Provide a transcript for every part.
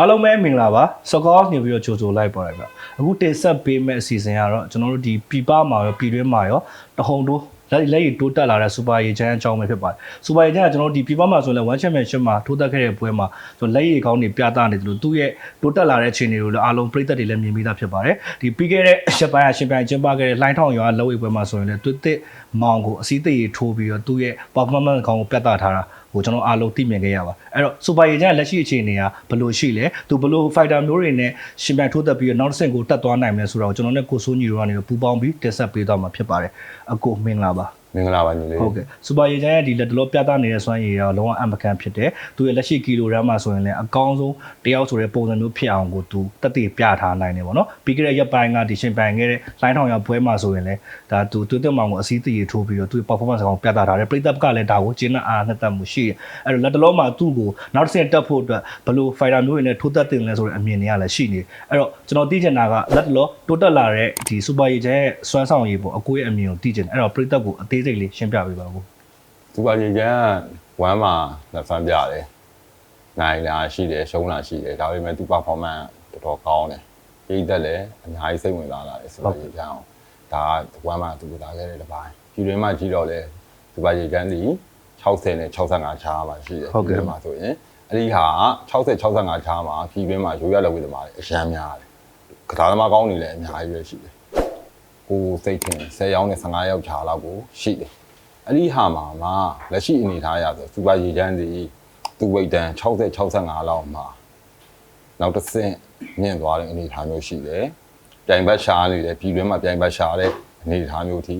အားလုံးပဲမင်္ဂလာပါစကောနေပြီးတော့ကြိုဆိုလိုက်ပါတယ်ဗျအခုတင်ဆက်ပေးမယ့်အစီအစဉ်ကတော့ကျွန်တော်တို့ဒီပြပမှာရောပြည်တွင်းမှာရောတဟုန်တိုးလက်လက်ရတိုးတက်လာတဲ့စူပါရီချန်အကြောင်းပဲဖြစ်ပါတယ်စူပါရီချန်ကကျွန်တော်တို့ဒီပြပမှာဆိုရင်လည်း1 championship မှာထိုးတက်ခဲ့တဲ့ပွဲမှာကျွန်တော်လက်ရည်ကောင်းတွေပြသနေတယ်လို့သူ့ရဲ့တိုးတက်လာတဲ့အခြေအနေကိုလည်းအားလုံးပြည်သက်တွေလည်းမြင်ပြီးသားဖြစ်ပါတယ်ဒီပြီးခဲ့တဲ့ရှက်ပိုင်းအရှင်ပိုင်းကျင်းပခဲ့တဲ့လိုင်းထောင်ရွာလက်ဝဲပွဲမှာဆိုရင်လည်းတွစ်တစ်မောင်ကိုအစည်းအသေးထိုးပြီးတော့သူ့ရဲ့ performance ကောင်းကိုပြသထားတာ ဟိုကျွန်တော်အားလုံးသိမြင်ခဲ့ရပါအဲ့တော့ super agent လက်ရှိအခြေအနေကဘယ်လိုရှိလဲသူဘယ်လို fighter မျိုးတွေနဲ့ရှင်ပြိုင်ထိုးသက်ပြီးတော့နောက်တစ်ဆင့်ကိုတက်သွားနိုင်မလဲဆိုတော့ကျွန်တော်နဲ့ကိုစိုးညီတို့ကနေပူပေါင်းပြီးတင်ဆက်ပေးသွားမှာဖြစ်ပါတယ်အကိုမင်္ဂလာပါ မင်္ဂလာပါညီလေးဟုတ်ကဲ့ super agent ရဲ့ဒီလက်တလောပြသနေတဲ့စွမ်းရည်ရောလုံးဝအမကန်ဖြစ်တယ်သူရဲ့လက်ရှိကီလိုဂရမ်မှာဆိုရင်လည်းအကောင်းဆုံးတယောက်ဆိုတဲ့ပုံစံမျိုးဖြစ်အောင်ကိုသူတက်တည်ပြထားနိုင်တယ်ပေါ့နော်ပြီးခဲ့တဲ့ရက်ပိုင်းကဒီရှင်ပိုင်ခဲ့တဲ့လိုင်းထောင်ရပွဲမှာဆိုရင်လည်းဒါသူတွတ်တက်မောင်ကိုအစည်းတည်ထိုးပြီးတော့သူ့ရဲ့ performance ကောင်ပြသထားတယ်ပရိသတ်ကလည်းဒါကိုကျင်းတဲ့အားနဲ့တက်မှုရှိတယ်အဲ့တော့လက်တလောမှာသူ့ကိုနောက်တစ်ဆင့်တက်ဖို့အတွက်ဘယ်လို fighter မျိုးတွေနဲ့ထိုးတက်တင်လဲဆိုတဲ့အမြင်တွေကလည်းရှိနေတယ်အဲ့တော့ကျွန်တော်သိချင်တာကလက်တလောတိုးတက်လာတဲ့ဒီ super agent ရဲ့စွမ်းဆောင်ရည်ပေါ့အကိုရဲ့အမြင်ကိုသိချင်တယ်အဲ့တော့ပရိသတ်ကိုအသေးစိတ်လေးရှင်းပြပေးပါဦးစူပါရီကန်ဝမ်းမှာလက်ဖန်ပြတယ်နိုင်လာရှိတယ်ရှုံးလာရှိတယ်ဒါပေမဲ့သူ performance တော်တော်ကောင်းတယ်ပြည်သက်လည်းအများကြီးစိတ်ဝင်စားလာတယ်စူပါရီကန်အောင်ဒါဝမ်းမှာသူလာခဲ့တဲ့တစ်ပိုင်းဒီတွင်မှာကြည့်တော့လေစူပါရီကန်ဒီ60နဲ့65ချားမှာရှိတယ်ဒီမှာဆိုရင်အဲ့ဒီဟာ60 65ချားမှာပြည်တွင်းမှာရိုးရလက်ဝဲသမားတွေအရန်များတယ်ကစားသမားကောင်းတွေလည်းအများကြီးပဲရှိတယ် ကိုစိတ်ထင်10ရောင်းနဲ့15ယောက်ချားလောက်ကိုရှိတယ်အဲ့ဒီဟာမှာမှာလက်ရှိအနေထားရဆိုစူပါရေချမ်းစီသူ့ဝိတ်တန်60 65လောက်မှာနောက်တစ်ဆင့်မြင့်သွားတဲ့အနေအထားမျိုးရှိတယ်။ပြိုင်ဘက်ရှားနေတယ်ပြည်တွင်းမှာပြိုင်ဘက်ရှားတဲ့အနေအထားမျိုးထိ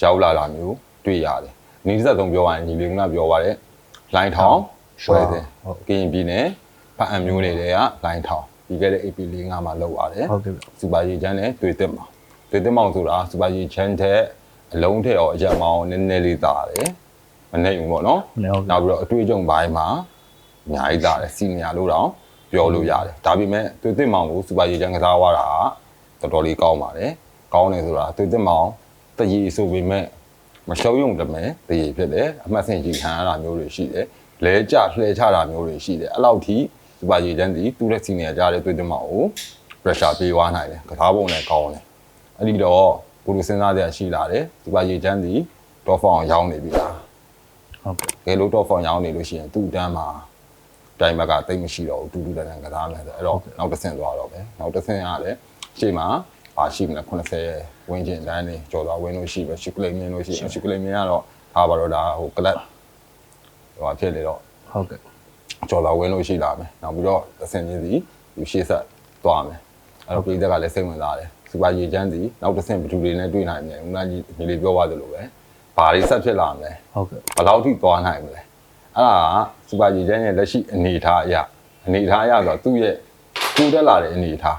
ရောက်လာတာမျိုးတွေ့ရတယ်။နေသက်ဆုံးပြောရရင်ညီလေးကပြောပါတဲ့လိုင်းထောင်ပွဲစဉ်ကရင်ပြည်နယ်ဗအံမျိုးတွေကလိုင်းထောင်ပြီးခဲ့တဲ့ AP45 မှာလောက်ရတယ်ဟုတ်ကဲ့ဗျစူပါရီချမ်းနဲ့တွေ့တက်မှာ တွေ့တက်မောင်ဆိုတာစူပါရီချမ်းတဲ့အလုံးထက်ရောအရက်မောင်နည်းနည်းလေးတာတယ်မနေဘူးပေါ့နော်မနေဟုတ်ကဲ့နောက်ပြီးတော့အတွေ့အကြုံပိုင်းမှာအများကြီးတာတယ်စီနီယာလို့တောင်ပြောလို့ရတယ်ဒါပေမဲ့တွေ့တက်မောင်ကိုစူပါရီချမ်းကစားသွားတာကတော်တော်လေးကောင်းပါတယ်ကောင်းတယ်ဆိုတာတွေ့တက်မောင်တရေဆိုပေမဲ့မရှုံးယုံတမဲတရေဖြစ်တယ်အမှတ်စဉ်ကြီးခံရတာမျိုးတွေရှိတယ်လဲကြလှဲချတာမျိုးတွေရှိတယ်အဲ့လောက်ထိစူပါရီချမ်းဒီသူ့ရဲ့စီနီယာကြားတဲ့တွေ့တက်မောင်ကို pressure ပေးသွားနိုင်တယ်ကစားပုံလည်းကောင်းတယ် အဲ့ဒီတော့ကိုလိုစဉ်းစားကြရှိလာတယ်ဒီပါရေချမ်းဒီတော့ဖောင်ရောင်းနေပြီလားဟုတ်ကဲ့ကဲလို့တော့ဖောင်ရောင်းနေလို့ရှိရင်သူ့တန်းမှာတိုင်ဘက်ကတိတ်မရှိတော့ဘူးတူတူတန်းတန်းကစားမယ်ဆိုအဲ့တော့နောက်တစ်ဆင့်သွားတော့ပဲနောက်တစ်ဆင့်ကလည်းရှေ့မှာပါရှိမလား80ဝင်းကျင်တန်းနေကြော်သွားဝင်းလို့ရှိပဲရှုကလိမင်းလို့ရှိရင်ရှုကလိမင်းကတော့အားပါတော့ဒါဟိုကလပ်ဟိုဖြစ်လေတော့ဟုတ်ကဲ့ကြော်လာဝင်လို့ရှိလာမယ်နောက်ပြီးတော့အဆင်ကြီးစီဒီရှေ့ဆက်သွားမယ်အဲ့တော့ပြည်သက်ကလည်းစိတ်ဝင်စားတယ် စူပါရေချမ်းစီနောက်တစ်ဆင့်ဘယ်သူတွေနဲ့တွေ့နိုင်မလဲဦးနာကြီးညီလေးပြောသွားသလိုပဲဘာတွေဆက်ဖြစ်လာမလဲဟုတ်ကဲ့ဘယ်လောက်ထိသွားနိုင်မလဲအဲ့ဒါကစူပါရေချမ်းရဲ့လက်ရှိအနေအထားအရအနေအထားအရဆိုတော့သူ့ရဲ့တူတက်လာတဲ့အနေအထား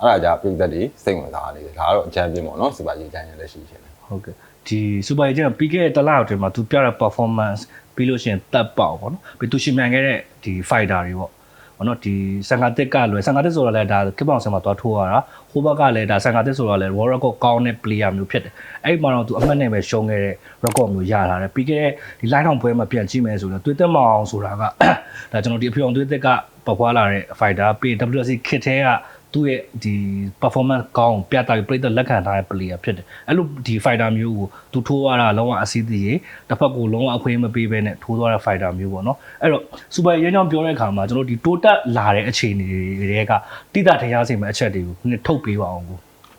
အဲ့ဒါကြပြည်သက်တွေစိတ်ဝင်စားနေတယ်ဒါကတော့အချမ်းပြင်းပေါ့နော်စူပါရေချမ်းရဲ့လက်ရှိခြင်းဟုတ်ကဲ့ဒီ super agent ပြီးခဲ့တဲ့တစ်လအတွင်းမှာသူပြတဲ့ performance ပြီးလို့ရှိရင်တက်ပေါက်ပေါ့နော်ပြီးသူရှင်မြန်ခဲ့တဲ့ဒီ fighter တွေပေါ့ ဘောနော်ဒီဆန်ကာတစ်ကလွယ်ဆန်ကာတစ်ဆိုတော့လည်းဒါကစ်ဘောင်ဆင်မှာသွားထိုးရတာဟိုဘက်ကလည်းဒါဆန်ကာတစ်ဆိုတော့လည်း world record ကောင်းတဲ့ player မျိုးဖြစ်တယ်အဲ့ဒီမှာတော့သူအမှတ်နဲ့ပဲရှုံးခဲ့တဲ့ record မျိုးရလာတယ်ပြီးခဲ့တဲ့ဒီ line ထောင်ပွဲမှာပြန်ကြည့်မယ်ဆိုတော့သွေးသက်မအောင်ဆိုတာကဒါကျွန်တော်ဒီအဖေအောင်သွေးသက်ကပပွားလာတဲ့ fighter ပြီး WC kit ထဲက သူ့ရဲ့ဒီ performance ကောင်းပြတာပြီးပြည့်တဲ့လက်ခံထားတဲ့ player ဖြစ်တယ်အဲ့လိုဒီ fighter မျိုးကိုသူထိုးရတာလုံးဝအစည်းတည်းတစ်ဖက်ကိုလုံးဝအခွင့်မပေးဘဲနဲ့ထိုးသွားတဲ့ fighter မျိုးပေါ့နော်အဲ့တော့ super ရင်းကြောင်းပြောတဲ့အခါမှာကျွန်တော်ဒီတိုးတက်လာတဲ့အခြေအနေတွေကတိတာထင်ရှားစေမယ့်အချက်တွေကိုနည်းထုတ်ပေးပါအောင်ကို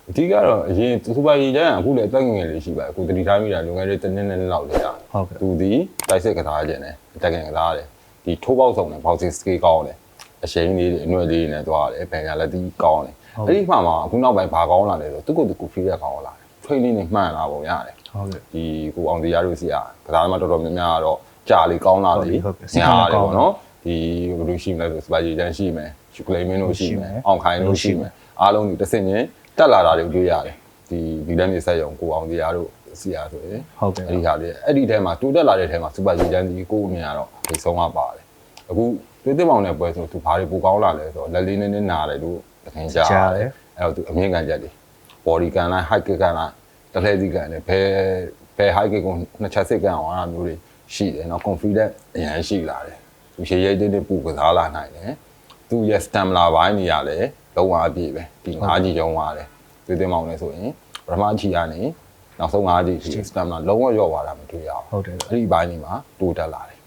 အဓိကတော့အရင်စူပါရီချမ်းကအခုလည်းအသက်ငယ်လေးရှိပါအခုတတိထားမိတာလွန်ခဲ့တဲ့တစ်နှစ်နဲ့လောက်လေးရဟုတ်ကဲ့သူဒီတိုက်စစ်ကစားခြင်းနဲ့အတက်ကင်ကစားတယ်ဒီထိုးပေါက်ဆောင်နဲ့ဘောက်ဆစ်စကေးကောင်းတယ် အရှိန်လေးတွေအနှွက်လေးတွေနဲ့သွားတယ်ဘယ်ညာလက်တီးကောင်းတယ်အဲ့ဒီမှမှာအခုနောက်ပိုင်းဘာကောင်းလာလဲဆိုသူကသူကဖီးရက်ကောင်းလာတယ် training နဲ့မှန်လာပုံရတယ်ဟုတ်ကဲ့ဒီကိုအောင်တရားတို့စီကကစားသမားတော်တော်များများကတော့ကြာလေကောင်းလာလေဟုတ်ကဲ့ညားတယ်ပေါ့နော်ဒီဘယ်လိုရှိမလဲဆိုစပါဂျီတန်ရှိမယ်ရှုကလိမင်းတို့ရှိမယ်အောင်ခိုင်တို့ရှိမယ်အားလုံးဒီတစ်စင်ချင်းတက်လာတာတွေတွေ့ရတယ်ဒီဒီလက်နေဆက်ရုံကိုအောင်တရားတို့စီရဆိုရင်ဟုတ်ကဲ့အဲ့ဒီဟာလေးအဲ့ဒီထဲမှာတိုးတက်လာတဲ့ထဲမှာစူပါဂျီတန်ဒီကိုအမြင်ကတော့ဒီဆုံးကပါတယ်အခု တွေးသိမောင်နဲ့ပွဲဆိုသူဘာတွေပိုကောင်းလာလဲဆိုတော့လက်လေးနည်းနည်းနာတယ်လို့သခင်ကြားကြားတယ်အဲ့တော့သူအမြင့်ကန်ချက်တွေ body ကန်လိုက် height ကန်လိုက်တလဲစီကန်တယ်ဘယ်ဘယ် height ကိုနှစ်ချက်စစ်ကန်အောင်အားမျိုးတွေရှိတယ်နော် confident အရင်ရှိလာတယ်သူရေရိပ်တဲ့ပူကစားလာနိုင်တယ်သူ့ရဲ့ stamina ဘိုင်းနေရလဲလုံးဝအပြည့်ပဲဒီ၅ကြီးရုံးသွားတယ်သွေးသွင်းမောင်းလဲဆိုရင်ပထမချီကနေနောက်ဆုံး၅ကြီးချီ stamina လုံးဝရော့သွားတာမတွေ့ရဘူးဟုတ်တယ်အဲ့ဒီဘိုင်းနေမှာတိုးတက်လာတယ်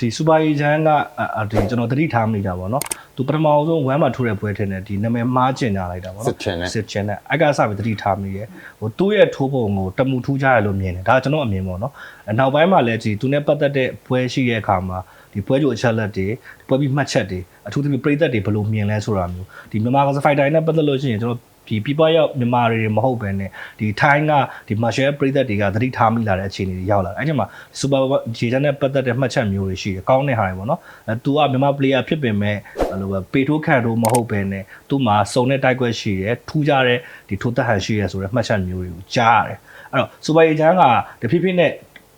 ဒီစူပါအေဂျန်ကအာအာဒီကျွန်တော်သတိထားမိတာပေါ့နော်သူပထမအောင်ဆုံးဝမ်းမှာထိုးတဲ့ပွဲထင်းနဲ့ဒီနာမည်မှားကျင်ကြလိုက်တာပေါ့နော်စစ်ချင်းနဲ့စစ်ချင်းနဲ့အကစပြီးသတိထားမိတယ်ဟိုသူ့ရဲ့ထိုးပုံကိုတမှုထူးကြရလို့မြင်တယ်ဒါကကျွန်တော်အမြင်ပေါ့နော်အနောက်ပိုင်းမှာလည်းဒီသူနဲ့ပတ်သက်တဲ့ပွဲရှိတဲ့အခါမှာဒီပွဲကြိုအချက်လက်တွေပွဲပြီးမှတ်ချက်တွေအထူးသဖြင့်ပြည်သက်တွေဘယ်လိုမြင်လဲဆိုတာမျိုးဒီမြန်မာကစဖိုက်တိုင်းနဲ့ပတ်သက်လို့ရှိရင်ကျွန်တော် ဒီပြပရောက်မြန်မာတွေမဟုတ်ပဲနဲ့ဒီထိုင်းကဒီမာရှယ်ပြည်သက်တွေကသတိထားမိလာတဲ့အခြေအနေတွေရောက်လာတယ်အဲ့ဒီမှာစူပါဂျေချန်နဲ့ပတ်သက်တဲ့မှတ်ချက်မျိုးတွေရှိတယ်ကောင်းတဲ့ဟာတွေပေါ့နော်အဲသူကမြန်မာ player ဖြစ်ပင်မဲ့အဲ့လိုပဲပေထိုးခံထိုးမဟုတ်ပဲနဲ့သူ့မှာစုံတဲ့တိုက်ကွက်ရှိတယ်ထူးကြတဲ့ဒီထိုးသက်ဟန်ရှိရဲဆိုတဲ့မှတ်ချက်မျိုးတွေကိုကြားရတယ်အဲ့တော့စူပါဂျေချန်ကတဖြည်းဖြည်းနဲ့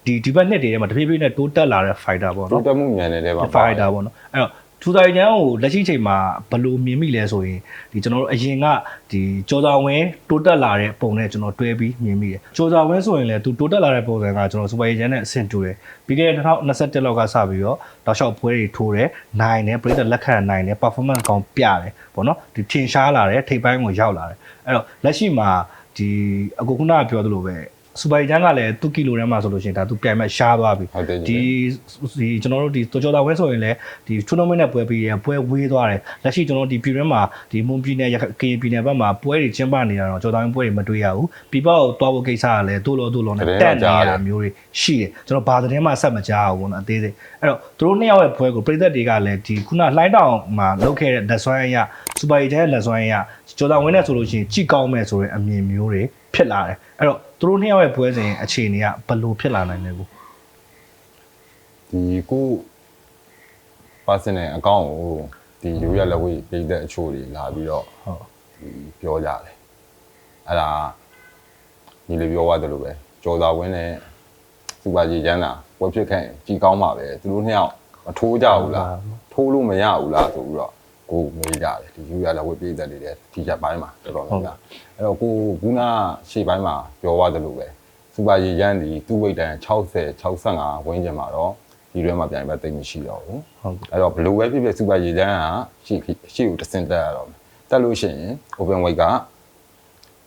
ဒီဒီဘက်နှစ်တွေထဲမှာတဖြည်းဖြည်းနဲ့တိုးတက်လာတဲ့ fighter ပေါ့တိုးနော်တက်မှုမြန်နေတဲ့ပါဖိုင်တာပေါ့နော်အဲ့တော့ ထူဆိုင်ချန်ကိုလက်ရှိချိန်မှာဘယ်လိုမြင်မိလဲဆိုရင်ဒီကျွန်တော်တို့အရင်ကဒီကြောသာဝင်းတိုးတက်လာတဲ့ပုံနဲ့ကျွန်တော်တွဲပြီးမြင်မိတယ်ကြောသာဝင်းဆိုရင်လည်းသူတိုးတက်လာတဲ့ပုံစံကကျွန်တော်စူပါချန်နဲ့အဆင့်တူတယ်ပြီးခဲ့တဲ့2021လောက်ကစပြီးတော့တောက်လျှောက်ပွဲတွေထိုးတယ်နိုင်တယ်ပြည်သက်လက်ခံနိုင်တယ် performance ကောင်းပြတယ်ပေါ့နော်ဒီထင်ရှားလာတယ်ထိပ်ပိုင်းကိုရောက်လာတယ်အဲ့တော့လက်ရှိမှာဒီအကူခုနကပြောသလိုပဲ စူပါချန်ကလည်းသူ့ကီလိုထဲမှာဆိုလို့ရှိရင်ဒါသူပြိုင်မဲ့ရှားသွားပြီဟုတ်တယ်ဒီဒီကျွန်တော်တို့ဒီတိုကျိုတာဝဲဆိုရင်လည်းဒီ tournament နဲ့ပွဲပြီးရပွဲဝေးသွားတယ်လက်ရှိကျွန်တော်တို့ဒီပြည်တွင်းမှာဒီမွန်ပြည်နယ်ကရင်ပြည်နယ်ဘက်မှာပွဲတွေကျင်းပနေတာတော့ကြော်တာဝင်းပွဲတွေမတွေ့ရဘူးပြည်ပကိုတွားဖို့ကိစ္စကလည်းတိုးလို့တိုးလို့နဲ့တက်နေရတာမျိုးတွေရှိတယ်ကျွန်တော်ဘာသတင်းမှဆက်မကြားဘူးနော်အသေးစိတ်အဲ့တော့သူတို့နှစ်ယောက်ရဲ့ပွဲကိုပြည်သက်တွေကလည်းဒီခုနလှိုင်းတောင်မှာလုပ်ခဲ့တဲ့လက်စွမ်းအရစူပါရီဂျန်ရဲ့လက်စွမ်းအရကြော်တာဝင်းနဲ့ဆိုလို့ရှိရင်ကြိကောင်းမဲ့ဆိုတဲ့အမြင်မျိုးတွေ ဖြစ်လာတယ်အဲ့တော့သူတို့နှစ်ယောက်ရဲ့ပွဲစဉ်အခြေအနေကဘယ်လိုဖြစ်လာနိုင်လဲကိုဒီကို personal account ကိုဒီရိုးရလက်ဝေးပြည်သက်အချို့တွေလာပြီးတော့ဟုတ်ဒီပြောကြတယ်အဲ့ဒါညီလေးပြောသွားတယ်လို့ပဲကြော်သာဝင်းနဲ့စူပါဂျီချမ်းသာဝက်ဖြစ်ခဲ့ရင်ကြီးကောင်းပါပဲသူတို့နှစ်ယောက်မထိုးကြဘူးလားထိုးလို့မရဘူးလားဆိုပြီးတော့ ကိုမေးကြတယ်ဒီယူရလက်ဝေးပြည်သက်တွေတဲ့ဒီချက်ပိုင်းမှာတော်တော်များများအဲ့တော့ကိုခုနရှေ့ပိုင်းမှာပြောသွားတယ်လို့ပဲစူပါဂျီချမ်းဒီသူ့ဝိတ်တန်60 65ဝန်းကျင်မှာတော့ဒီရွဲမှာပြိုင်ပွဲတိတ်မရှိတော့ဘူးဟုတ်ကဲ့အဲ့တော့ဘယ်လိုပဲဖြစ်ဖြစ်စူပါရေတန်းကရှေ့ရှေ့ကိုတစ်ဆင့်တက်ရတော့မယ်တက်လို့ရှိရင် open weight က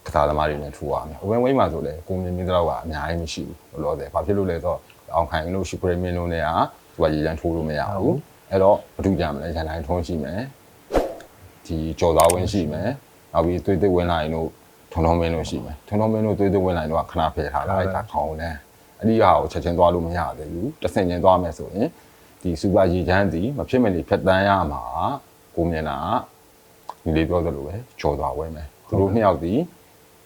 ကစားသမားတွေနဲ့ထူရမယ် open weight မှာဆိုလေကိုမြင်မြင်တော့ကအများကြီးမရှိဘူးလို့ပြောတယ်ဘာဖြစ်လို့လဲဆိုတော့အောင်ခိုင်လို့ရှိပရမင်းလို့နဲ့ကစူပါရေတန်းထိုးလို့မရဘူးအဲ့တော့ဘာတူကြမလဲရန်တိုင်းထုံးရှိမယ် ဒီကြော်သားဝင်းရှိမယ်နောက်ပြီးသွေးသွေးဝင်လာရင်တို့ထုံထုံမင်းလို့ရှိမယ်ထုံထုံမင်းတို့သွေးသွေးဝင်လာရင်တော့ခဏဖယ်ထားလိုက်တာခေါင်းနဲ့အဲ့ဒီဟာကိုချက်ချင်းသွားလို့မရသေးဘူးတစ်ဆင့်ချင်းသွားမယ်ဆိုရင်ဒီစူပါရေချမ်းဒီမဖြစ်မနေဖြတ်တန်းရမှာကိုမြင်တာကဒီလေးပြောသလိုပဲကြော်သွားဝဲမယ်သူတို့နှစ်ယောက်ဒီ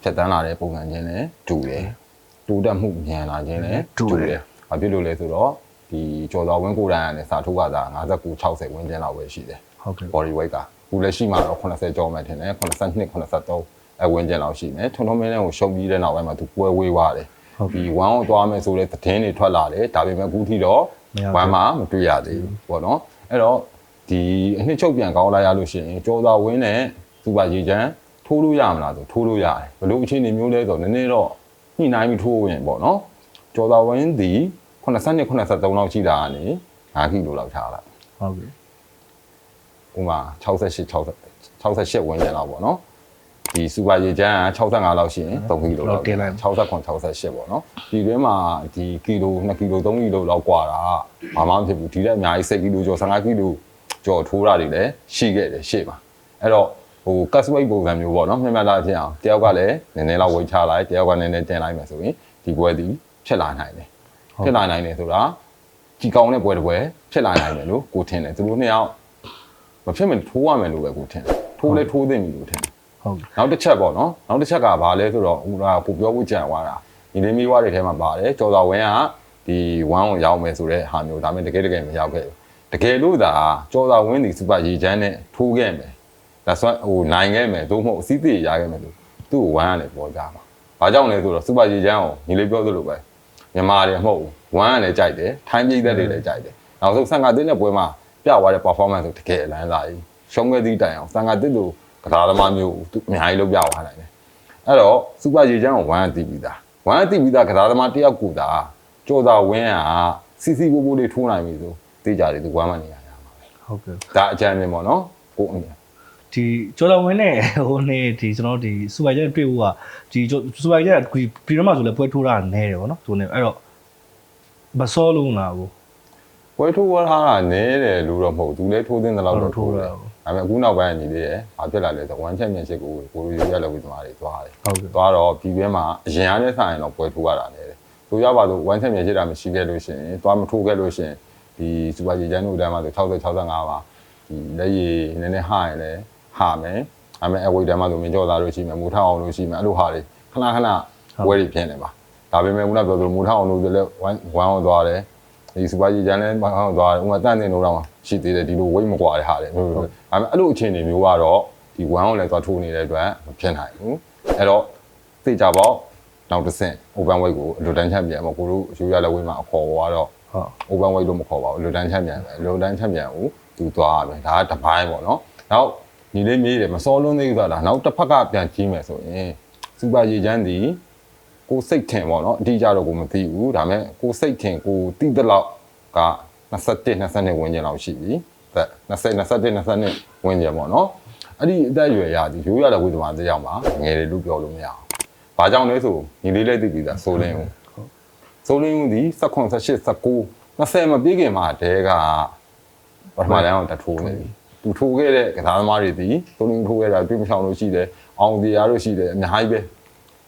ဖြတ်တန်းလာတဲ့ပုံစံချင်းနဲ့တူတယ်တူတတ်မှုမြန်လာခြင်းနဲ့တူတယ်ဘာဖြစ်လို့လဲဆိုတော့ဒီကြော်သွားဝင်းကိုယ်တိုင်ကလည်းစာထုတ်ရတာ59 60ဝန်းကျင်လောက်ပဲရှိတယ်ဟုတ်ကဲ့ body weight က ခုလက်ရှိမှာတော့80ကျော်မှထင်တယ်82 83အဝန်းကျင်လောက်ရှိမယ်ထုံထုံမင်းလေးကိုရှုံပြီးတဲ့နောက်ပိုင်းမှာသူပွဲဝေးသွားတယ်ဒီဝမ်းကိုသွားမယ်ဆိုတဲ့သတင်းတွေထွက်လာတယ်ဒါပေမဲ့အခုထိတော့ဝမ်းမှာမတွေ့ရသေးဘူးပေါ့နော်အဲ့တော့ဒီအနှစ်ချုပ်ပြန်ကောင်းလာရလို့ရှိရင်ကြောသာဝင်းနဲ့သူပါရေချမ်းထိုးလို့ရမလားဆိုထိုးလို့ရတယ်ဘယ်လိုအခြေအနေမျိုးလဲဆိုတော့နည်းနည်းတော့ညှိနှိုင်းပြီးထိုးဝင်ပေါ့နော်ကြောသာဝင်းဒီ82 83လောက်ရှိတာကနေ5ကီလိုလောက်ချလာဟုတ်ကဲ့ ဥမာ68 60 68ဝန်းကျင်လောက်ပေါ့နော်ဒီစူပါရေချမ်းက65လောက်ရှိရင်3ကီလိုလောက်69 68ပေါ့နော်ဒီထဲမှာဒီကီလို2ကီလို3ကီလိုလောက်กว่าတာဘာမှမဖြစ်ဘူးဒီတက်အများကြီး10ကီလိုကျော်15ကီလိုကျော်ထိုးတာတွေလည်းရှိခဲ့တယ်ရှေ့မှာအဲ့တော့ဟို cast weight ပုံစံမျိုးပေါ့နော်မြင်မှန်တာဖြစ်အောင်တယောက်ကလည်းနည်းနည်းလောက်ဝေချလိုက်တယောက်ကနည်းနည်းတင်လိုက်မယ်ဆိုရင်ဒီပွဲဒီဖြစ်လာနိုင်တယ်ဖြစ်လာနိုင်တယ်ဆိုတာကြီးကောင်းတဲ့ပွဲတစ်ပွဲဖြစ်လာနိုင်တယ်လို့ကိုထင်တယ်သူတို့နှစ်ယောက် မဖြစ်မနေထိုးရမယ်လို့ပဲကိုထင်တယ်ထိုးလဲထိုးသင့်ပြီလို့ထင်တယ်ဟုတ်ကဲ့နောက်တစ်ချက်ပေါ့နော်နောက်တစ်ချက်ကဘာလဲဆိုတော့ဟိုဒါကိုပြောဖို့ကြံသွားတာညီလေးမီးဝါးတွေထဲမှာပါတယ်ကျော်တော်ဝင်းကဒီဝမ်းကိုရောက်မယ်ဆိုတဲ့ဟာမျိုးဒါပေမဲ့တကယ်တကယ်မရောက်ခဲ့ဘူးတကယ်လို့သာကျော်တော်ဝင်းဒီစူပါရေချမ်းနဲ့ထိုးခဲ့မယ်ဒါဆိုဟိုနိုင်ခဲ့မယ်သို့မဟုတ်အစည်းအသေးရခဲ့မယ်လို့သူ့ကိုဝမ်းကလည်းပေါ်ကြမှာဘာကြောင့်လဲဆိုတော့စူပါရေချမ်းကိုညီလေးပြောသလိုပဲမြန်မာတွေမဟုတ်ဘူးဝမ်းကလည်းကြိုက်တယ်ထိုင်းပြည်သက်တွေလည်းကြိုက်တယ်နောက်ဆုံးဆန်ကာတင်းတဲ့ပွဲမှာ ပြသွားတဲ့ performance ဆိုတကယ်အလန်းစားကြီးရှုံးခဲ့သည့်တိုင်အောင်ဆန်ကာတင်းတို့ကစားသမားမျိုးသူအများကြီးလုပ်ပြသွားနိုင်တယ်အဲ့တော့စူပါရေချမ်းကိုဝမ်းအသိပြီးသားဝမ်းအသိပြီးသားကစားသမားတယောက်ကူတာကြော်တာဝင်းကစီစီပိုးပိုးလေးထိုးနိုင်ပြီဆိုတေးကြတယ်သူဝမ်းမနေရရမှာပဲဟုတ်ကဲ့ဒါအကြမ်းမြင်ပေါ့နော်ကိုအမြင်ဒီကျော်တော်ဝင်းနဲ့ဟိုနေ့ဒီကျွန်တော်တို့ဒီစူပါချက်တွေ့ဖို့ကဒီစူပါချက်ကပြည်ရမဆိုလဲပွဲထိုးတာနဲတယ်ဗောနော်သူနေအဲ့တော့မစောလုံးလားဘူး ပွဲထိုးဝါထားတာနဲတယ်လို့တော့မဟုတ်ဘူးသူလည်းထိုးသင်းတဲ့လောက်တော့ထိုးတယ်ဟုတ်ဒါပေမဲ့အခုနောက်ပိုင်းညီလေးရယ်ဘာဖြစ်လာလဲဆိုတော့ one championship ကိုကိုလိုရိုးရလောက်ပြီးသမားတွေသွားတယ်ဟုတ်ကဲ့သွားတော့ပြည်ပွဲမှာအရင်အားနဲ့ဆိုင်ရင်တော့ပွဲထိုးရတာလေဆိုရပါလို့ one championship တာမရှိခဲ့လို့ရှိရင်သွားမထိုးခဲ့လို့ရှိရင်ဒီ super G ကျန်းတို့တန်းမှာဆို60 65ပါဒီလက်ရည်နည်းနည်းဟာရင်လည်းဟာမယ်ဒါပေမဲ့အဝိတ်တန်းမှာဆိုမင်းကြောသားလို့ရှိမယ်မူထောက်အောင်လို့ရှိမယ်အဲ့လိုဟာတွေခဏခဏပွဲတွေဖြစ်နေပါဒါပေမဲ့ခုနပြောသလိုမူထောက်အောင်လို့လည်း1 1အောင်သွားတယ် ဒီ super G ကျန်းလည်း1အောင်သွားတယ်ဥမာတန့်တင်လို့တော့ရှိသေးတယ်ဒီလိုဝိတ်မကွာတဲ့ဟာတွေဒါပေမဲ့အဲ့လိုအခြေအနေမျိုးကတော့ဒီ1အောင်လည်းသွားထိုးနေတဲ့အတွက်မဖြစ်နိုင်ဘူးအဲ့တော့သိကြပေါ့နောက်တစ်ဆင့် open weight ကိုအလိုတန်းချန်ပီယံပေါ့ကိုတို့ရိုးရလက်ဝေးမှာအခေါ်သွားတော့ဟုတ် open weight လို့မခေါ်ပါဘူးအလိုတန်းချန်ပီယံပဲအလိုတန်းချန်ပီယံကိုသူသွားရမယ်ဒါကတစ်ပိုင်းပေါ့နော်နောက်ညီလေးမေးတယ်မစောလွန်းသေးဘူးဆိုတာနောက်တစ်ဖက်ကပြန်ကြည့်မယ်ဆိုရင်စူပါရေချမ်းဒီ ကိုစိတ်ထင်ပေါ့နော်အတိအကျတော့ကိုမသိဘူးဒါပေမဲ့ကိုစိတ်ထင်ကိုတိတဲ့လောက်က21 22ဝန်းကျင်လောက်ရှိပြီသက်20 21 22ဝန်းကျင်ပေါ့နော်အဲ့ဒီအသက်အရွယ်ရသည်ရိုးရလက်ဝေးသမားတစ်ယောက်မှာငယ်တယ်လို့ပြောလို့မရအောင်။ဘာကြောင့်လဲဆိုညီလေးလေးသိပြီသားဆိုလင်းဦး။ဆိုလင်းဦးဒီ18 18 19 20မပြည့်ခင်မှာတဲကပထမတန်းအောင်တထိုးနေပြီ။သူထိုးခဲ့တဲ့ကစားသမားတွေဒီဆိုလင်းထိုးခဲ့တာတွေ့မချောင်လို့ရှိတယ်။အောင်တရားလို့ရှိတယ်အများကြီးပဲ။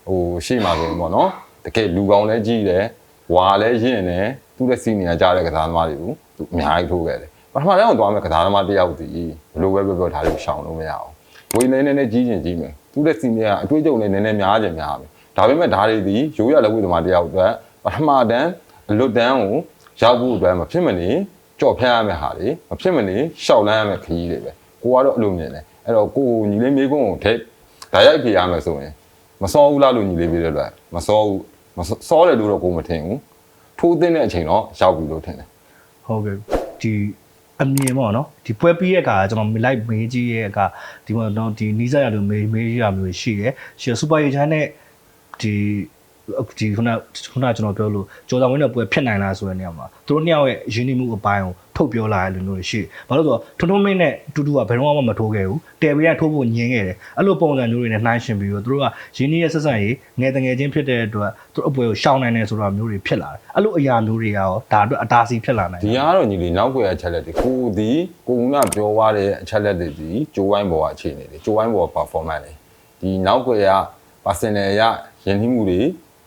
ဟိုရှေ့မှာဆိုရင်ပေါ့နော်။တကယ်လူကောင်းလဲကြီးတယ်။ဝါလဲရင့်တယ်။သူ့ရဲ့စီနီယာကြားတဲ့ကစားသမားတွေကိုသူအများကြီးထိုးခဲ့တယ်။ပထမတန်းအောင်သွားမဲ့ကစားသမားတစ်ယောက်ဒီဘယ်လိုပဲပြောပြောထားလို့ရှောင်လို့မရအောင်။ဝေနေနေနဲ့ကြီးကျင်ကြီးမယ်။သူ့ရဲ့စီနီယာအတွေ့အကြုံနဲ့နည်းနည်းများကျင်များမယ်။ဒါပေမဲ့ဒါတွေဒီရိုးရလက်ဝိသမားတယောက်အတွက်ပထမတန်းအလွတ်တန်းကိုရောက်ဖို့အတွက်မဖြစ်မနေကြော့ဖျက်ရမယ့်ဟာတွေမဖြစ်မနေရှောက်လန်းရမယ့်ခရီးတွေပဲကိုကတော့အဲ့လိုမြင်တယ်အဲ့တော့ကိုကိုညီလေးမေးခွန်းကိုထိတ်ဒါရိုက်ပြရမယ်ဆိုရင် မစောဘူးလားလို့ညီလေးပြောတဲ့အတွက်မစောဘူးမစောစောတယ်လို့တော့ကိုမထင်ဘူးထိုးသင်းတဲ့အချိန်တော့ရောက်ပြီလို့ထင်တယ်ဟုတ်ကဲ့ဒီအမြင်ပေါ့နော်ဒီပွဲပြီးရဲ့အခါကျွန်တော်လိုက်မေးကြည့်ရဲ့အခါဒီမှာတော့ဒီနီးစပ်ရလို့မေးမေးရမျိုးရှိရယ်ရှေ့စူပါရီချန်နဲ့ဒီ ဒီခုနခုနကျွန်တော်ပြောလို့ကြော်တော်ဝင်းတဲ့ပွဲဖြစ်နိုင်လားဆိုတဲ့နေရာမှာသူတို့နှစ်ယောက်ရဲ့ရင်းနှီးမှုအပိုင်းကိုထုတ်ပြောလာရလို့မျိုးရှိဘာလို့ဆိုတော့ထွန်းထွန်းမင်းနဲ့တူတူကဘယ်တော့မှမထိုးခဲ့ဘူးတယ်ပြီးရထိုးဖို့ညင်းခဲ့တယ်အဲ့လိုပုံစံမျိုးတွေနဲ့နှိုင်းရှင်ပြီးတော့သူတို့ကရင်းနှီးရဲ့ဆက်ဆံရေးငယ်တငယ်ချင်းဖြစ်တဲ့အတွက်သူတို့အပွဲကိုရှောင်နိုင်တယ်ဆိုတာမျိုးတွေဖြစ်လာတယ်အဲ့လိုအရာမျိုးတွေကရောဒါအတွက်အတားအဆီးဖြစ်လာနိုင်ဒီတယ်ကတော့ညီလေးနောက်ွယ်အချက်လက်တွေကိုဒီကိုကပြောသွားတဲ့အချက်လက်တွေဒီဂျိုးဝိုင်းဘောကအခြေအနေတွေဂျိုးဝိုင်းဘော performance တွေဒီနောက်ွယ်က personal ရယဉ်နှီးမှုတွေ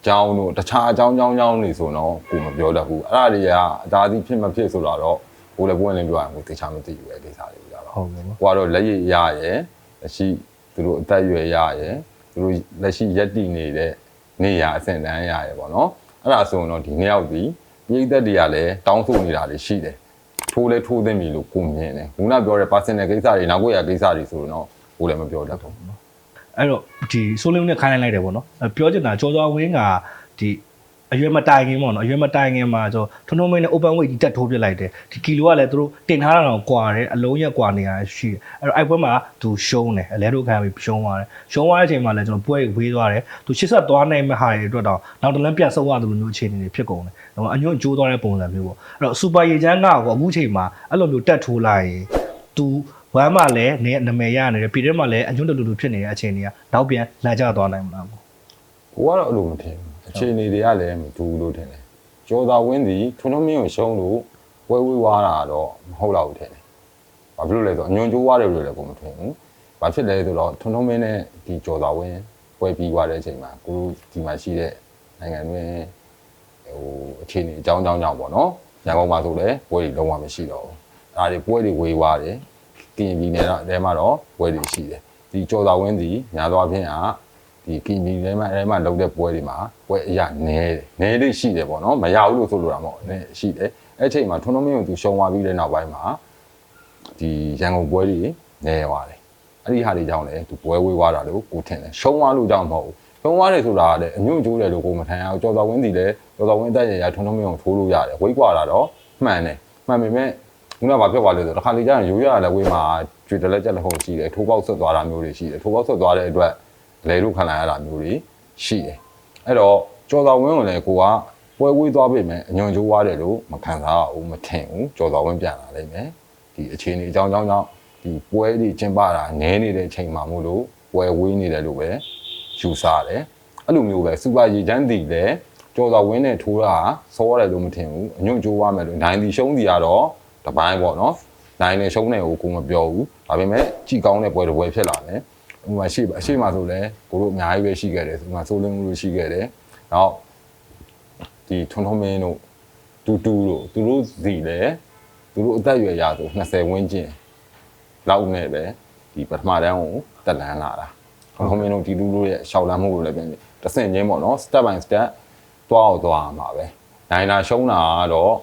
ကြောင်းတို့တခြားအကြောင်းကြောင်းကြောင်းတွေဆိုတော့ကိုမပြောတတ်ဘူးအဲ့ဒါတွေကအသာစီဖြစ်မဖြစ်ဆိုတာတော့ကိုလည်းပွင့်လင်းပြောရရင်ကိုသိချာမသိဘူးပဲကိစ္စတွေကြတော့ဟုတ်ကဲ့နော်ကိုကတော့လက်ရည်ရရဲ့လက်ရှိသူတို့အသက်အရွယ်ရရဲ့သူတို့လက်ရှိရက်တည်နေတဲ့နေရအဆင့်တန်းရရဲ့ပေါ့နော်အဲ့ဒါဆိုရင်တော့ဒီနှစ်ယောက်ဒီပြည်သက်တွေကလည်းတောင်းဆိုနေတာတွေရှိတယ်ထိုးလဲထိုးသိမ့်ပြီလို့ကိုမြင်တယ်ခုနပြောတဲ့ personal ကိစ္စတွေနောက်ကိုရကိစ္စတွေဆိုတော့ကိုလည်းမပြောတတ်ဘူး အဲ့တော့ဒီဆိုးလင်းနဲ့ခိုင်းလိုက်လိုက်တယ်ပေါ့နော်အဲ့ပြောချင်တာကြောကြောဝင်းကဒီအရွယ်မတိုင်ခင်ပေါ့နော်အရွယ်မတိုင်ခင်မှာကျွန်တော်ထွန်းထွန်းမင်းနဲ့ open weight ကြီးတက်ထိုးပြလိုက်တယ်ဒီကီလိုကလည်းသူတို့တင်ထားတာတော့ကွာတယ်အလုံးရက်ကွာနေရရှိတယ်အဲ့တော့အဲ့ပွဲမှာသူရှုံးတယ်အလဲတို့ခံပြီးရှုံးသွားတယ်ရှုံးသွားတဲ့အချိန်မှာလည်းကျွန်တော်ပွဲဝေးသွားတယ်သူရှစ်ဆက်သွားနိုင်မဲ့ဟာတွေအတွက်တော့နောက်တစ်လမ်းပြန်ဆုပ်ရတယ်လို့မျိုးအခြေအနေတွေဖြစ်ကုန်တယ်ဟိုအညွန့်ကျိုးသွားတဲ့ပုံစံမျိုးပေါ့အဲ့တော့စူပါရေချမ်းကကောအခုချိန်မှာအဲ့လိုမျိုးတက်ထိုးလိုက်ရင်သူ ဝမ်းမှလည်းနေနမယ်ရနေတယ်ပြည်ထဲမှာလည်းအညွန့်တူတူဖြစ်နေတဲ့အချိန်တွေကနောက်ပြန်လာကြသွားနိုင်မလားပေါ့ကိုကတော့အဲ့လိုမထင်ဘူးအခြေအနေတွေကလည်းမတူဘူးလို့ထင်တယ်ကျော်သာဝင်းဒီထွန်းထွန်းမင်းကိုရှုံးလို့ဝဲဝေးွားတာတော့မဟုတ်တော့ဘူးထင်တယ်ဘာဖြစ်လို့လဲဆိုတော့အညွန်ကျိုးွားတယ်လို့လည်းကိုမထင်ဘူးဘာဖြစ်လဲဆိုတော့ထွန်းထွန်းမင်းနဲ့ဒီကျော်သာဝင်းပွဲပြီးွားတဲ့အချိန်မှာကိုတို့ဒီမှာရှိတဲ့နိုင်ငံတွင်းဟိုအခြေအနေအကြောင်းအကြောင်းကြောင့်ပေါ့နော်ရန်ကုန်မှာဆိုလည်းပွဲတွေလုံးဝမရှိတော့ဘူးဒါတွေပွဲတွေဝေးွားတယ် ကင်ပြည်နယ်တော့အဲမှာတော့ပွဲတွေရှိတယ်ဒီကျော်သာဝင်းဒီညာသွားဖြင့်ကဒီကင်မီထဲမှာအဲမှာလုပ်တဲ့ပွဲတွေမှာပွဲအရနဲတယ်နဲလေးရှိတယ်ပေါ့နော်မရဘူးလို့ဆိုလိုတာမဟုတ်နဲရှိတယ်အဲ့အချိန်မှာထွန်းထွန်းမင်းကိုသူရှုံသွားပြီးတဲ့နောက်ပိုင်းမှာဒီရန်ကုန်ပွဲတွေနဲသွားတယ်အဲ့ဒီဟာတွေကြောင့်လည်းသူပွဲဝေးသွားတာလို့ကိုထင်တယ်ရှုံသွားလို့ကြောင့်မဟုတ်ဘူးရှုံသွားတယ်ဆိုတာကလည်းအညွန့်ကျိုးတယ်လို့ကိုမထင်အောင်ကြော်တော်ဝင်းစီလည်းကြော်တော်ဝင်းတက်ရရထွန်းထွန်းမင်းကိုထိုးလို့ရတယ်ဝိတ်ကွာတာတော့မှန်တယ်မှန်ပေမဲ့ ခုနကဘာပြောပါလဲဆိုတော့တစ်ခါလေကျရင်ရိုးရလည်းဝေးမှာကျွေတလက်ကြက်လက်ခုံရှိတယ်ထိုးပေါက်ဆွတ်သွားတာမျိုးတွေရှိတယ်ထိုးပေါက်ဆွတ်သွားတဲ့အတွက်လေလို့ခံလာရတာမျိုးတွေရှိတယ်အဲ့တော့ကြော်တော်ဝင်းကိုလည်းကိုကပွဲဝေးသွားပြီမယ်အညွန်ကျိုးွားတယ်လို့မခံစားဘူးမထင်ဘူးကြော်တော်ဝင်းပြန်လာလိမ့်မယ်ဒီအခြေအနေအကြောင်းကြောင်းကြောင့်ဒီပွဲတွေကျင်းပတာနည်းနေတဲ့အချိန်မှာမို့လို့ပွဲဝေးနေတယ်လို့ပဲယူဆတယ်အဲ့လိုမျိုးပဲစူပါရီချမ်းတီလည်းကြော်တော်ဝင်းနဲ့ထိုးတာစောရတယ်လို့မထင်ဘူးအညွန့်ကျိုးရမယ်လို့နိုင်တီရှုံးတီကတော့ တပိုင်းပေါ့နော်နိုင်နေရှုံးနေကိုကိုမပြောဘူးဒါပေမဲ့ကြည်ကောင်းတဲ့ပွဲတစ်ပွဲဖြစ်လာတယ်ဥပမာရှေ့အရှေ့မှာဆိုလဲကိုတို့အများကြီးပဲရှိခဲ့တယ်ဥပမာဆိုးလင်းမှုလို့ရှိခဲ့တယ်နောက်ဒီထွန်းထွန်းမင်းတို့တူတူတို့သူတို့စီလဲသူတို့အသက်အရွယ်ရဆို20ဝန်းကျင်လောက်နဲ့ပဲဒီပထမတန်းကိုတက်လန်းလာတာ။ခွန်မင်းတို့ဒီလူလူရဲ့ရှောက်လန်းမှုကိုလည်းပြင်တဆင့်ချင်းပေါ့နော် step by step တွားအောင်သွားမှာပဲ။နိုင်တာရှုံးတာကတော့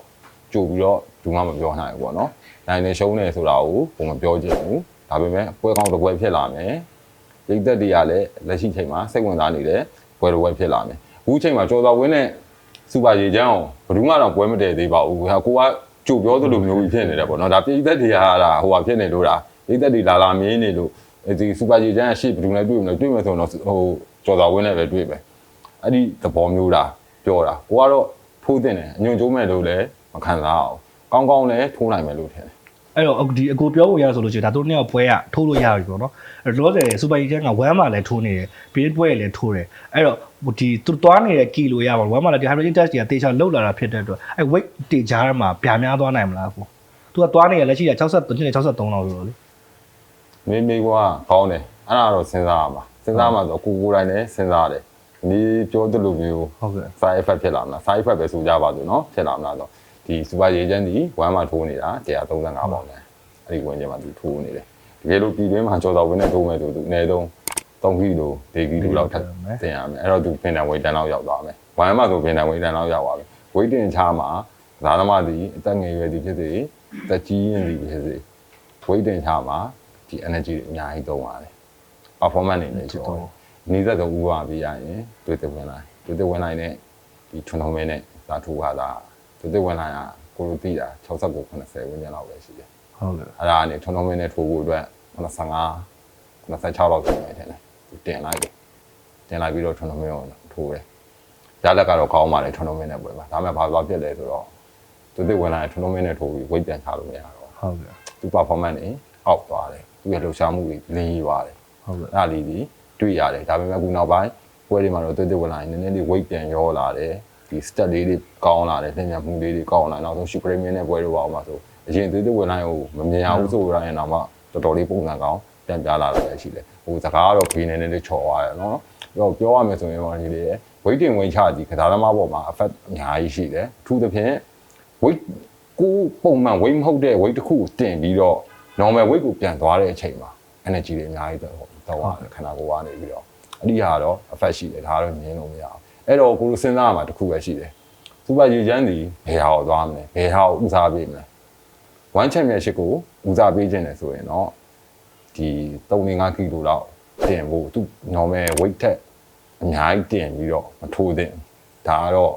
ကြိုပြီးတော့ ဘူးမှမပြောနိုင်ဘူးပေါ့နော်။နိုင်နေရှုံးနေဆိုတာကိုဘုံမပြောချင်ဘူး။ဒါပေမဲ့ပွဲကောင်းတစ်ပွဲဖြစ်လာမယ်။ပြည်သက်တွေကလည်းလက်ရှိချိန်မှာစိတ်ဝင်စားနေတဲ့ပွဲတစ်ပွဲဖြစ်လာမယ်။အခုချိန်မှာကျော်တော်ဝင်းနဲ့စူပါရေချမ်းအောင်ဘယ်သူမှတော့ပွဲမတည်သေးပါဘူး။ဟာကိုကကြိုပြောသလိုမျိုးကြီးဖြစ်နေတယ်ပေါ့နော်ဒါပြည်သက်တွေကဟာဟိုဟာဖြစ်နေလို့ဒါပြည်သက်တွေလာလာမင်းနေလို့ဒီစူပါဂျီချမ်းရှေ့ဘယ်သူနဲ့တွေ့မလဲတွေ့မယ်ဆိုတော့ဟိုကြော်သာဝင်းနဲ့ပဲတွေ့ပဲအဲ့ဒီသဘောမျိုးတာပြောတာကိုကတော့ထိုးတင်တယ်အညွန့်ကျိုးမဲ့လို့လည်းမခံစားအောင် ကောင်းကောင်းလည်းထိုးနိုင်မယ်လို့ထင်တယ်အဲ့တော့ဒီအကိုပြောဖို့ရဆိုလို့ရှိရင်ဒါတို့နှစ်ယောက်ပွဲကထိုးလို့ရပြီပေါ့နော်အဲ့တော့လောတယ်စူပါဂျီချန်က1မှာလည်းထိုးနေတယ်ဘေးပွဲလည်းထိုးတယ်အဲ့တော့ဒီသူသွားနေတဲ့ကီလိုရပါတော့1မှာလည်းဒီ hydrogen test တွေကတေချာလောက်လာတာဖြစ်တဲ့အတွက်အဲ့ weight တေချာမှာဗျာများသွားနိုင်မလားကိုသူကသွားနေရလက်ရှိက63နဲ့63လောက်လို့လေမေးမေးကွာကောင်းတယ်အဲ့ဒါတော့စဉ်းစားရမှာစဉ်းစားမှာဆိုအကူကိုယ်တိုင်လည်းစဉ်းစားရတယ်ဒီပြောသလိုမျိုးဟုတ်ကဲ့ side effect ဖြစ်လာမလား side effect ပဲဆိုကြပါစို့နော်ဖြစ်လာမလားဆို ဒီ super agent ဒီဝမ်းမှာထိုးနေတာ135ပေါင်တယ်အဲ့ဒီဝင်ကျမှာသူထိုးနေတယ်တကယ်လို့ပြည်တွင်းမှာကြော်တော်ဝင်နဲ့ထိုးမယ်ဆိုသူအနည်းဆုံး3ကီလို4ကီလိုလောက်ထပ်တင်ရမယ်အဲ့တော့သူပင်တန်ဝိတ်တန်လောက်ရောက်သွားမယ်ဝမ်းမှာဆိုပင်တန်ဝိတ်တန်လောက်ရောက်သွားပြီဝိတ်တင်ချမှာသာသမားဒီအသက်ငယ်ရွယ်သည်ဖြစ်စေတက်ကြီးရင်သည်ဖြစ်စေဝိတ်တင်ချမှာဒီ energy တွေအများကြီးသုံးရတယ် performance နေလည်းကျော်တယ်နေသက်ဆုံးဥပပေးရရင်တွေ့တဲ့ဝင်လာတွေ့တဲ့ဝင်လာနဲ့ဒီထွန်းထုံးမင်းနဲ့သာထိုးရတာ တွေ့တဲ့ဝင်လာကကိုလိုတိတာ69 90ဝန်းကျင်လောက်ပဲရှိတယ်ဟုတ်ကဲ့အဲ့ဒါကနေထွန်းထုံးမင်းနဲ့ထိုးဖို့အတွက်95 96လောက်ရှိနေတယ်သူတင်လိုက်တယ်တင်လိုက်ပြီးတော့ထွန်းထုံးမင်းကိုထိုးတယ်ရလက်ကတော့ကောင်းပါလေထွန်းထုံးမင်းနဲ့ပွဲပါဒါမှမဟုတ်ဘာသွားဖြစ်လဲဆိုတော့တွေ့တဲ့ဝင်လာထွန်းထုံးမင်းနဲ့ထိုးပြီးဝိတ်ပြန်ချလို့မရတော့ဟုတ်ကဲ့သူ performance နေအောက်သွားတယ်သူရဲ့လှူရှားမှုတွေလင်းကြီးသွားတယ်ဟုတ်ကဲ့အဲ့ဒါလေးဒီတွေ့ရတယ်ဒါပေမဲ့အခုနောက်ပိုင်းပွဲတွေမှာတော့တွေ့တွေ့ဝင်လာရင်နည်းနည်းလေး weight ပြန်ရောလာတယ် ဒီ step လေးတွေကောင်းလာတယ်လျှင်မြန်မှုလေးတွေကောင်းလာနောက်ဆုံး super premium နဲ့ပွဲတွေပါအောင်ပါဆိုအရင်တွေ့တွေ့ဝင်လာရင်ဟိုမမြင်ရဘူးဆိုတော့ရင်တော့မှတော်တော်လေးပုံစံကောင်းပြန်ပြလာတာလည်းရှိတယ်ဟိုစကားကတော့ဖေးနေနေလေးချော်သွားတယ်နော်ပြောပြောရမယ်ဆိုရင်တော့ဒီလေ weight တင် weight ချဒီကစားသမားပေါ်မှာ effect အများကြီးရှိတယ်အထူးသဖြင့် weight ကိုပုံမှန် weight မဟုတ်တဲ့ weight တစ်ခုကိုတင်ပြီးတော့ normal weight ကိုပြန်သွားတဲ့အချိန်မှာ energy တွေအများကြီးတော့တော့ရတယ်ခန္ဓာကိုယ်ကနေပြီးတော့အဲ့ဒီဟာတော့ effect ရှိတယ်ဒါကတော့ငြင်းလို့မရအောင် အဲ့တော့ကိုလိုစဉ်းစားရမှာတစ်ခုပဲရှိတယ်စူပါရီချမ်းဒီဘယ်ဟာကိုသွားမလဲဘယ်ဟာကိုဦးစားပေးမလဲ one championship ကိုဦးစားပေးခြင်းတယ်ဆိုရင်တော့ဒီ3-5ကီလိုလောက်တင်ဖို့သူ normal weight ထက်အများကြီးတင်ပြီးတော့မထိုးသင့်ဒါကတော့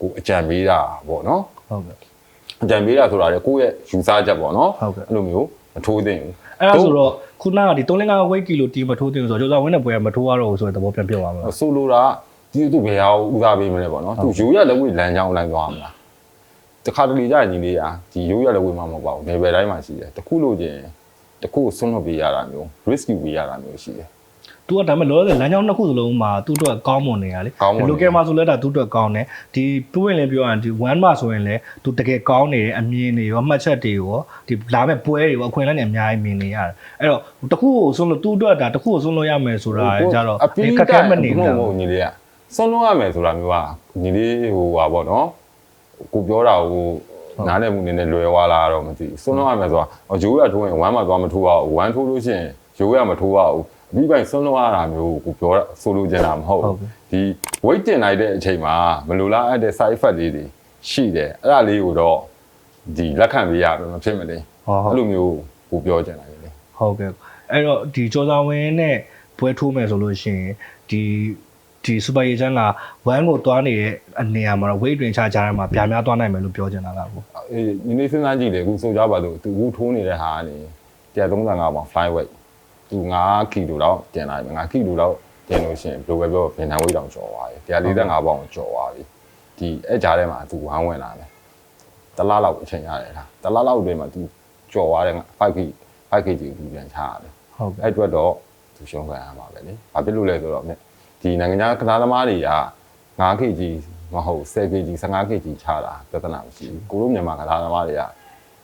ကိုအကြံပေးတာပေါ့နော်ဟုတ်ကဲ့အကြံပေးတာဆိုတာလေကိုယ့်ရဲ့ယူဆချက်ပေါ့နော်ဟုတ်ကဲ့အဲ့လိုမျိုးမထိုးသင့်ဘူးအဲ့ဒါဆိုတော့ခုနကဒီ3-5 weight ကီလိုတီးမထိုးတင်ဆိုတော့ကျော်စာဝင်းတဲ့ပွဲကမထိုးရတော့ဘူးဆိုတဲ့သဘောပြန်ပြောသွားမှာလားဆိုလိုတာ ဒီသူ့ဘယ်ဟာကိုဦးစားပေးမလဲပေါ့နော်သူရိုးရလက်ဝဲလမ်းကြောင်းအတိုင်းသွားမလားတခါတလေကြာညီလေးอ่ะဒီရိုးရလက်ဝဲမှာမဟုတ်ပါဘူး level တိုင်းမှာရှိတယ်တခုလို့ချင်းတခုဆွန့်လွတ်ပေးရတာမျိုး risk ယူပေးရတာမျိုးရှိတယ်သူကဒါမဲ့လောလောဆယ်လမ်းကြောင်းနှစ်ခုစလုံးမှာသူ့အတွက်ကောင်းမွန်နေတာလေဒီ local မှာဆိုလဲဒါသူ့အတွက်ကောင်းတယ်ဒီပြုရင်လည်းပြောရင်ဒီ one မှာဆိုရင်လည်းသူတကယ်ကောင်းနေတယ်အမြင်တွေရောမှတ်ချက်တွေရောဒီလာမဲ့ပွဲတွေရောအခွင့်အလမ်းတွေအများကြီးမြင်နေရတယ်အဲ့တော့တခုကိုဆုံးလို့သူ့အတွက်ဒါတခုကိုဆုံးလို့ရမယ်ဆိုတာကြတော့အကတ်ကဲမနေဘူးညီလေးက ဆွန့်လွတ်ရမယ်ဆိုတာမျိုးကညီလေးဟိုပါပေါ့နော်ကိုပြောတာကိုနားလည်မှုနည်းနည်းလွယ်သွားလားတော့မသိဘူးဆွန့်လွတ်ရမယ်ဆိုတာရိုးရထိုးရင်ဝမ်းမှာသွားမထိုးရဘူးဝမ်းထိုးလို့ရှိရင်ရိုးရမထိုးရဘူးအပြီးပိုင်းဆွန့်လွတ်ရတာမျိုးကိုပြောတာဆိုလိုချင်တာမဟုတ်ဘူးဒီ weight တင်လိုက်တဲ့အချိန်မှာမလိုလားအပ်တဲ့ side effect လေးတွေရှိတယ်အဲ့ဒါလေးကိုတော့ဒီလက်ခံပေးရမယ်မဖြစ်မလဲဟောဟုတ်အဲ့လိုမျိုးကိုပြောချင်တာလေဟုတ်ကဲ့အဲ့တော့ဒီကျော်စာဝင်းနဲ့ပွဲထိုးမယ်ဆိုလို့ရှိရင်ဒီ ဒီစူပါရီချန်က1ကိုသွားနေတဲ့အနေအမှာတော့ weight တွင်ချကြရမှာပြာများသွားနိုင်မယ်လို့ပြောချင်တာလားကိုအေးဒီနေ့စဉ်းစားကြည့်လေအခုဆိုကြပါတော့သူအခုထိုးနေတဲ့ဟာကနေ135ပေါင် fly weight သူ9ကီလိုတော့တင်လာပြီ9ကီလိုတော့တင်လို့ရှိရင်ဘယ်လိုပဲပြောဗင်တန်ဝိတ်တောင်ကျော်သွားပြီ145ပေါင်ကျော်သွားပြီဒီအဲ့ကြားထဲမှာသူဝမ်းဝင်လာတယ်တလားလောက်အချိန်ရတယ်လားတလားလောက်အတွင်းမှာသူကျော်သွားတယ်5ကီ 5kg ကိုပြန်ချရတယ်ဟုတ်ကဲ့အဲ့အတွက်တော့သူရှုံးခံရမှာပဲလေဘာဖြစ်လို့လဲဆိုတော့မြ ဒီနိုင်ငံခြားကစားသမားတွေက9 kg မဟုတ် 10 kg 15 kg ချတာပြဿနာမရှိဘူးကိုလိုမြန်မာကစားသမားတွေက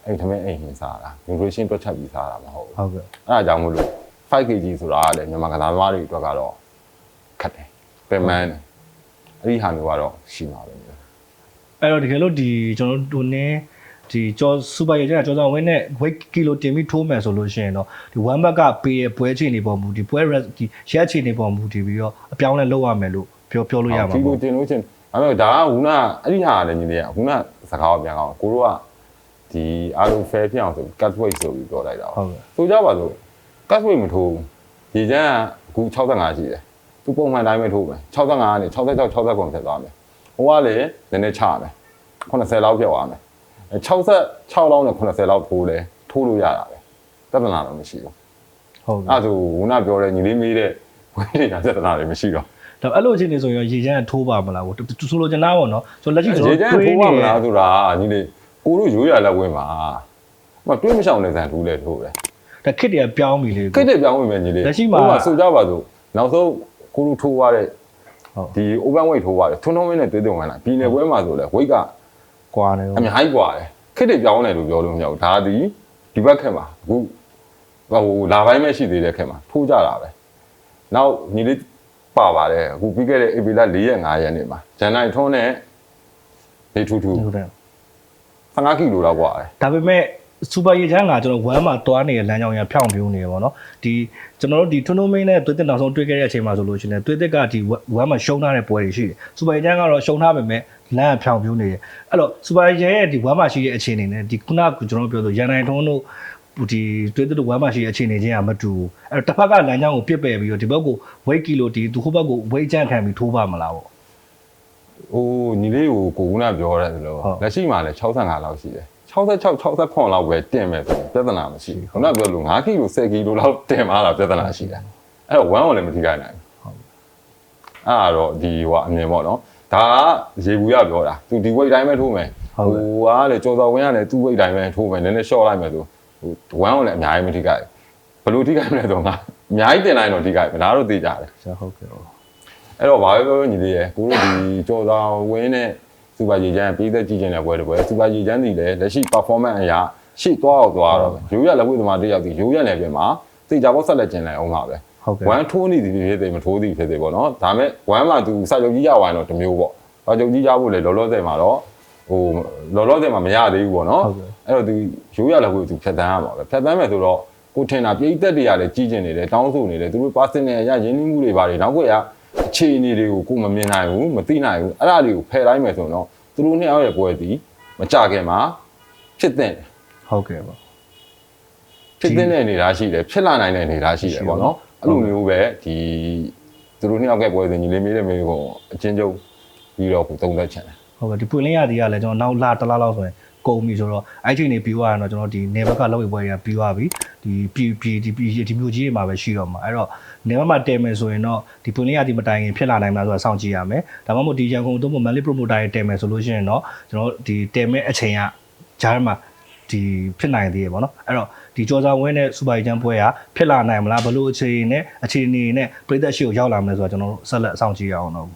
အဲ့ထမင်းအိမ်ဟင်းစားတာ nutrition တွက်ချက်ပြီးစားတာမဟုတ်ဘူးဟုတ်ကဲ့အဲ့ဒါကြောင့်မို့လို့ 5kg ဆိုတာကလည်းမြန်မာကစားသမားတွေအတွက်ကတော့ခက်တယ်ပြန်မှန်းတယ်အဲ့ဒီဟာမျိုးကတော့ရှိမှာပဲမျိုးအဲ့တော့တကယ်လို့ဒီကျွန်တော်တို့နင်း ဒီကျော်စူပါရေကျန်ကျော်ဆောင်ဝင်းနဲ့ weight kilo တင်ပြီးထိုးမယ်ဆိုလို့ရှိရင်တော့ဒီ one back ကပေးရပွဲချိန်နေပေါ်မူဒီပွဲ rest ဒီ share ချိန်နေပေါ်မူဒီပြီးတော့အပြောင်းလဲလုပ်ရမယ်လို့ပြောပြောလို့ရမှာဒီလိုပေါ့တင်လို့ချင်းအဲ့တော့ဒါကခုနအဲ့ဒီဟာကလည်းညီလေးကခုနစကားကိုပြန်ကောင်းကိုတို့ကဒီအားလုံး fair ဖြစ်အောင်ဆို cut weight ဆိုပြီးပြောလိုက်တာဟုတ်ကဲ့ဆိုကြပါစို့ cut weight မထိုးဘူးရေချမ်းကအခု65ရှိတယ်သူပုံမှန်တိုင်းပဲထိုးမယ်65ကနေ66 60ကုန်ဖြစ်သွားမယ်ဟိုကလည်းနည်းနည်းချမယ်80လောက်ပြောက်သွားမယ်အဲ 66လောက်နဲ့80လောက်ထိုးတယ်ထိုးလို့ရတာပဲပြဿနာတော့မရှိဘူးဟုတ်ကဲ့အဲ့ဒါဆိုခုနပြောတဲ့ညီလေးမေးတဲ့ဝိတွေကပြဿနာတွေမရှိတော့ဒါအဲ့လိုအခြေအနေဆိုရင်ရေချမ်းထိုးပါမလားပေါ့သူဆိုလိုချင်တာပေါ့နော်ကျွန်တော်လက်ရှိကျွန်ရေတော်ချမ်းတွေးထိုးနေပါမလားဆိုတာညီလေးကိုတို့ရိုးရလက်ဝင်းမှာမတွေးမရှောင်နေစံထိုးလဲထိုးတယ်ဒါခစ်တွေကပြောင်းပြီလေခိတ်တဲ့ပြောင်းဝင်မယ်ညီလေးလက်ရှိမှာဟိုဆိုကြပါစို့နောက်ဆုံးကိုတို့ထိုးရတဲ့ဟုတ်ဒီ open weight ထိုးရတယ်ထွန်းထွန်းဝင်းနဲ့တွေးသွင်းဝင်လာပြည်နယ်ပွဲမှာဆိုလဲ weight က ကွာနေ အ တော့ များကြီးกว่าတယ်ခိတ်တဲ့ပြောင်းတယ်လို့ပြောလို့မရဘူးဒါဒီဒီဘက်ခက်မှာအခုဟိုလာပိုင်းမဲ့ရှိသေးတဲ့ခက်မှာထိုးကြတာပဲနောက်ညီလေးပါပါတယ်အခုပြီးခဲ့တဲ့ AP လ4ရက်5ရက်နေ့မှာဇန်နဝါရီထွန်းနဲ့နေထူးထူး ဟုတ်တယ် 15ကီလိုလောက်กว่าတယ် ဒါပေမဲ့ စူပါရေချမ်းကကျွန်တော်ဝမ်းမှာသွားနေတဲ့လမ်းကြောင်းရဖြောင်းပြူးနေရပါတော့ဒီကျွန်တော်တို့ဒီထွန်းထွန်းမင်းနဲ့သွေးသစ်နောက်ဆုံးတွေ့ခဲ့တဲ့အချိန်မှာဆိုလို့ရှိရင်သွေးသစ်ကဒီဝမ်းမှာရှုံးထားတဲ့ပွဲတွေရှိတယ်စူပါရေချမ်းကတော့ရှုံးထားပေမဲ့လမ်းကဖြောင်းပြူးနေတယ်အဲ့တော့စူပါရေချမ်းရဲ့ဒီဝမ်းမှာရှိတဲ့အခြေအနေနဲ့ဒီခုနကကျွန်တော်တို့ပြောဆိုရန်နိုင်ထွန်းတို့ဒီသွေးသစ်တို့ဝမ်းမှာရှိတဲ့အခြေအနေချင်းကမတူဘူးအဲ့တော့တစ်ဖက်ကလမ်းကြောင်းကိုပြစ်ပယ်ပြီးတော့ဒီဘက်ကို weight kilo ဒီသူဟိုဘက်ကို weight ကြန့်ခံပြီးထိုးပါမလားပေါ့ဟိုညီလေးကိုကိုကုနာပြောရတယ်ဆိုလို့ဟုတ်လက်ရှိမှာလည်း65လောက်ရှိတယ် 66 69လောက်ပဲတင်မယ်ဆိုရင်ပြဿနာမရှိဘူးခုနကပြောလို့5ကီလို10ကီလိုလောက်တင်มาတာပြဿနာရှိတယ်အဲ့တော့1ကိုလည်းမထိခိုက်နိုင်ဘူးအဲ့ဒါတော့ဒီဟိုအမြင်ပေါ့နော်ဒါကရေဘူးရပြောတာသူဒီ weight တိုင်းပဲထိုးမယ်ဟိုကလည်းကြော်တော်ဝင်ရလည်းသူ့ weight တိုင်းပဲထိုးမယ်နည်းနည်း short လိုက်မယ်ဆိုဟို1ကိုလည်းအများကြီးမထိခိုက်ဘယ်လိုထိခိုက်မလဲဆိုတော့ငါအများကြီးတင်လိုက်တော့ထိခိုက်မယ်ဒါတော့သိကြတယ်ဆရာဟုတ်ကဲ့ဟုတ်အဲ့တော့ဘာပဲပြောပြောညီလေးရယ်ကိုတို့ဒီကြော်တော်ဝင်းနဲ့ စူပါဂျီချမ်းပြီးသက်ကြည့်ကျင်တဲ့ပွဲတစ်ပွဲစူပါဂျီချမ်းစီလည်းလက်ရှိ performance အရာရှိသွားအောင်သွားတော့ပဲရိုးရလက်ဝဲသမားတစ်ယောက်ဒီရိုးရနယ်ပြင်မှာသိကြဖို့ဆက်လက်ကျင်လိုက်အောင်ပါပဲဟုတ်ကဲ့ဝမ်ထိုးနေသည်ဖြစ်သေးမထိုးသည်ဖြစ်သေးပေါ့နော်ဒါမဲ့ဝမ်မှာသူစာချုပ်ကြီးရသွားရင်တော့တစ်မျိုးပေါ့စာချုပ်ကြီးရဖို့လေလောလောဆယ်မှာတော့ဟိုလောလောဆယ်မှာမရသေးဘူးပေါ့နော်ဟုတ်ကဲ့အဲ့တော့သူရိုးရလက်ဝဲသူဖြတ်တန်းရမှာပဲဖြတ်တန်းမယ်ဆိုတော့ကိုထင်တာပြည်သက်တွေကလည်းကြီးကျင်နေတယ်တောင်းဆိုနေတယ်သူတို့ personal အရရင်းနှီးမှုတွေပါတယ်နောက်ကွယ်က အခြေအနေတွေကိုကိုမမြင်နိုင်ဘူးမသိနိုင်ဘူးအဲ့ဒါတွေကိုဖယ်လိုက်မယ်ဆိုတော့သူတို့နှစ်ယောက်ရဲ့ပွဲဒီမကြခင်မှာဖြစ်တဲ့ဟုတ်ကဲ့ပါဖြစ်တဲ့အနေအထားရှိတယ်ဖြစ်လာနိုင်တဲ့အနေအထားရှိတယ်ပေါ့နော်အဲ့လိုမျိုးပဲဒီသူတို့နှစ်ယောက်ရဲ့ပွဲစဉ်ညီလေးမေးတဲ့မေးကိုအချင်းချုပ်ပြီးတော့ကိုသုံးသက်ချင်တယ်ဟုတ်ကဲ့ဒီပွင့်လင်းရသည်ကလည်းကျွန်တော်နောက်လာတစ်လားလောက်ဆိုရင် ကုန်ပြီဆိုတော့အဲ့ချိန်နေပြီးသွားရင်တော့ကျွန်တော်ဒီနေဘက်ကလောက်ရပွဲတွေကပြီးသွားပြီဒီပြည်ပြည်ဒီပြည်ဒီမျိုးကြီးတွေမှာပဲရှိတော့မှာအဲ့တော့နေဘက်မှာတဲမယ်ဆိုရင်တော့ဒီပွင့်လင်းရသည်မတိုင်ခင်ဖြစ်လာနိုင်မှာဆိုတာစောင့်ကြည့်ရမယ်ဒါမှမဟုတ်ဒီရန်ကုန်တို့မန်လေးပရိုမိုတာတွေတဲမယ်ဆိုလို့ရှိရင်တော့ကျွန်တော်ဒီတဲမဲ့အချိန်ကဂျားမှာဒီဖြစ်နိုင်သေးရပေါ့နော်အဲ့တော့ဒီကြောစာဝင်းနဲ့စူပါဂျန်ပွဲကဖြစ်လာနိုင်မလားဘလို့အခြေအနေနဲ့အခြေအနေနဲ့ပြည်သက်ရှိကိုရောက်လာမလဲဆိုတော့ကျွန်တော်တို့ဆက်လက်အဆောင်ကြည့်ရအောင်တော့